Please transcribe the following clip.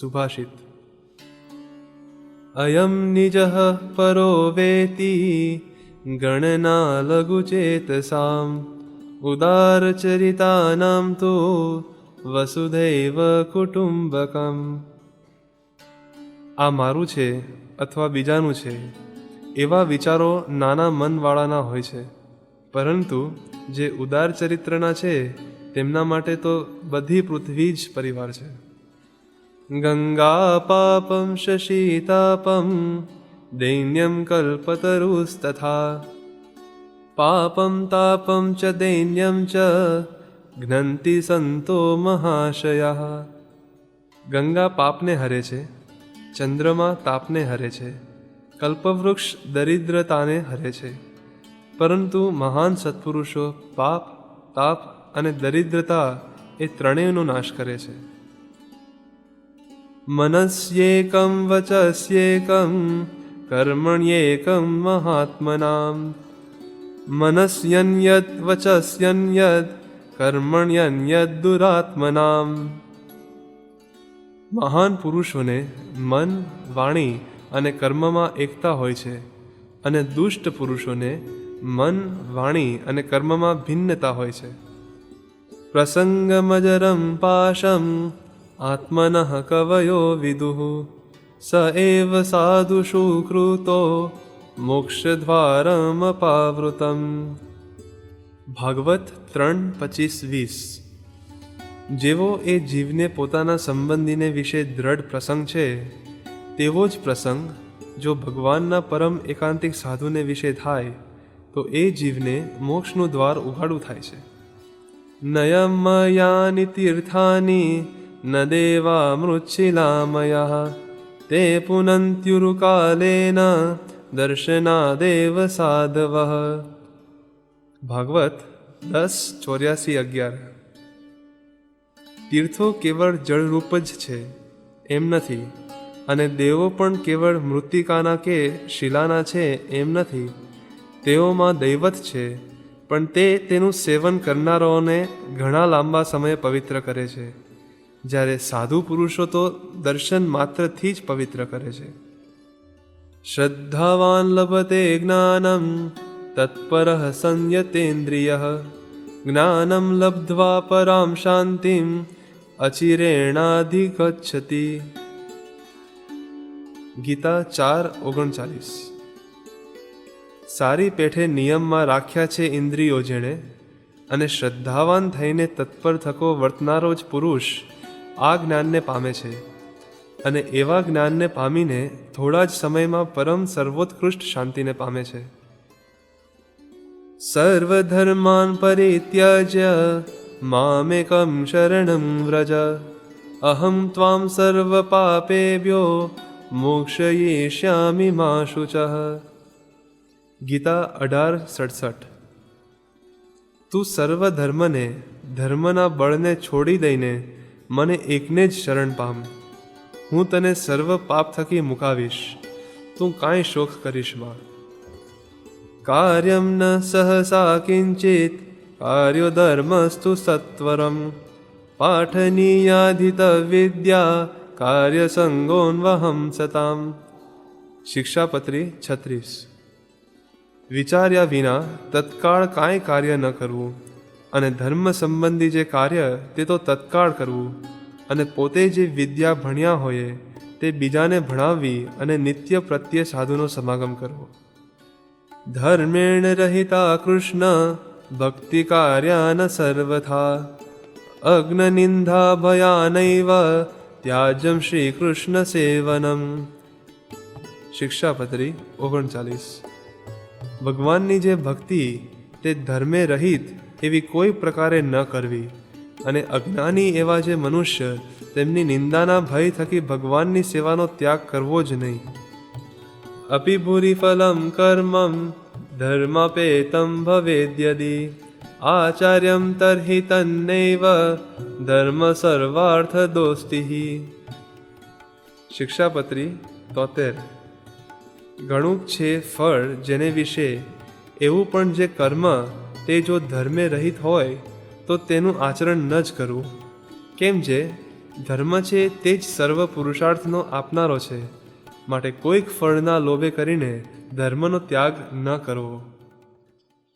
સુભાષિત અયમ નિજ પરો વેતિ ગણના લઘુચેતસામ ઉદારચરિતાનામ તો વસુધૈવ કુટુંબકમ આ મારું છે અથવા બીજાનું છે એવા વિચારો નાના મનવાળાના હોય છે। પરંતુ જે ઉદાર ચરિત્રના છે, તેમના માટે તો બધી પૃથ્વી જ પરિવાર છે। ગંગા પાપમ શશીતાપમ દૈન્યમ કલ્પતરુસ્તથા પાપમ તાપમ ચ દૈન્યમ ચ જ્ઞંતિ સંતો મહાશયા ગંગા પાપને હરે છે ચંદ્રમા તાપને હરે છે કલ્પવૃક્ષ દરિદ્રતાને હરે છે પરંતુ મહાન સત્પુરુષો પાપ તાપ અને દરિદ્રતા એ ત્રણેયનો નાશ કરે છે. મનસ્યેકમ વચસ્યેકમ કર્મણ્યેકમ મહાત્મનામ મનસ્યન્યદ વચસ્યન્યદ કર્મણ્યન્યદ દુરાત્મનામ મહાન પુરુષોને મન વાણી અને કર્મમાં એકતા હોય છે અને દુષ્ટ પુરુષોને મન, વાણી અને કર્મમાં ભિન્નતા હોય છે. પ્રસંગમજરમ પાશમ કવયો વિદુઃ સ એવ સાધુષુ કૃતો મોક્ષદ્વારમ પાવૃતમ ભાગવત ત્રણ પચીસ વીસ જેવો એ જીવને પોતાના સંબંધીને વિશે દ્રઢ પ્રસંગ છે તેવો જ પ્રસંગ જો ભગવાનના પરમ એકાંતિક સાધુને વિશે થાય તો એ જીવને મોક્ષનું દ્વાર ઉઘાડું થાય છે નયમયાની તીર્થાની ન દેવા મૃચ્છિલામયા તે पुनन्त्युरुकालेन દર્શનાદેવ સાધવ ભાગવત દસ ચોર્યાસી અગિયાર તીર્થો કેવળ જળરૂપ જ છે એમ નથી અને દેવો પણ કેવળ મૃતિકાના કે શિલાના છે એમ નથી તેઓમાં દૈવત છે પણ તે તેનું સેવન કરનારાઓને ઘણા લાંબા સમય પવિત્ર કરે છે જ્યારે સાધુ પુરુષો તો દર્શન માત્રથી જ પવિત્ર કરે છે. શ્રદ્ધાવાન લભતે જ્ઞાનમ, તત્પર સંયતેન્દ્રિય. જ્ઞાનમ લબ્ધ્વા પરામ શાંતિમ, અચિરેણાધિગચ્છતિ. ગીતા ચાર ઓગણચાલીસ. સારી પેઠે નિયમમાં રાખ્યા છે ઇન્દ્રિયો જેણે, અને શ્રદ્ધાવાન થઈને તત્પર થકો વર્તનારો જ પુરુષ આ જ્ઞાનને પામે છે. અને એવા જ્ઞાનને પામીને થોડા જ સમયમાં પરમ સર્વોત્કૃષ્ટ શાંતિને પામે છે. સર્વધર્માન પરિત્યજ્ય મામેકમ શરણમ વ્રજ, અહમ ત્વામ સર્વ પાપેભ્યો, મોક્ષયિષ્યામિ મા ગીતા અઢાર સડસઠ. તું સર્વ ધર્મને ધર્મના બળને છોડી દઈને મને એકને જ શરણ પામ. હું તને સર્વ પાપ થકી મુકાવીશ. તું કાંઈ શોક કરીશમાં કાર્યમ ન સહસા કિંચિત, કાર્યો ધર્મસ્તુ સત્વરમ. પાઠનીયાધિત વિદ્યા કાર્યસંગોન્વહમ સતામ. શિક્ષાપત્રી છત્રીસ. વિચાર્યા વિના તત્કાળ કાંઈ કાર્ય ન કરવું. અને ધર્મ સંબંધી જે કાર્ય તે તો તત્કાળ કરવું અને પોતે જે વિદ્યા ભણ્યા હોય તે બીજાને ભણાવવી અને નિત્ય પ્રત્યે સાધુનો સમાગમ કરવો. ધર્મેણ રહિતા કૃષ્ણ, ભક્તિ કાર્યાન સર્વથા. અગ્ન નિંદા ભયાનૈવ ત્યાજમ શ્રી કૃષ્ણ સેવનમ. શિક્ષાપત્રી ઓગણચાલીસ. ભગવાનની જે ભક્તિ તે ધર્મે રહિત એવી કોઈ પ્રકારે ન કરવી. અને અજ્ઞાની એવા જે મનુષ્ય, તેમની નિંદાના ભય થકી ભગવાનની સેવાનો ત્યાગ કરવો જ નહીં. અપિ ભૂરી ફલમ કર્મમ ધર્મપેતમ ભવેદ્યદી. આચાર્યમ તર્હિ તન્નૈવ ધર્મ સર્વાર્થ દોસ્તિ શિક્ષાપત્રી તોતેર. ઘણું છે ફળ જેને વિશે, એવું પણ જે કર્મ તે જો ધર્મે રહિત હોય, તો તેનું આચરણ ન જ કરવું. કેમ જે, ધર્મ છે તે જ સર્વ પુરુષાર્થનો આપનારો છે. માટે કોઈક ફળના લોભે કરીને ધર્મનો ત્યાગ ન કરવો.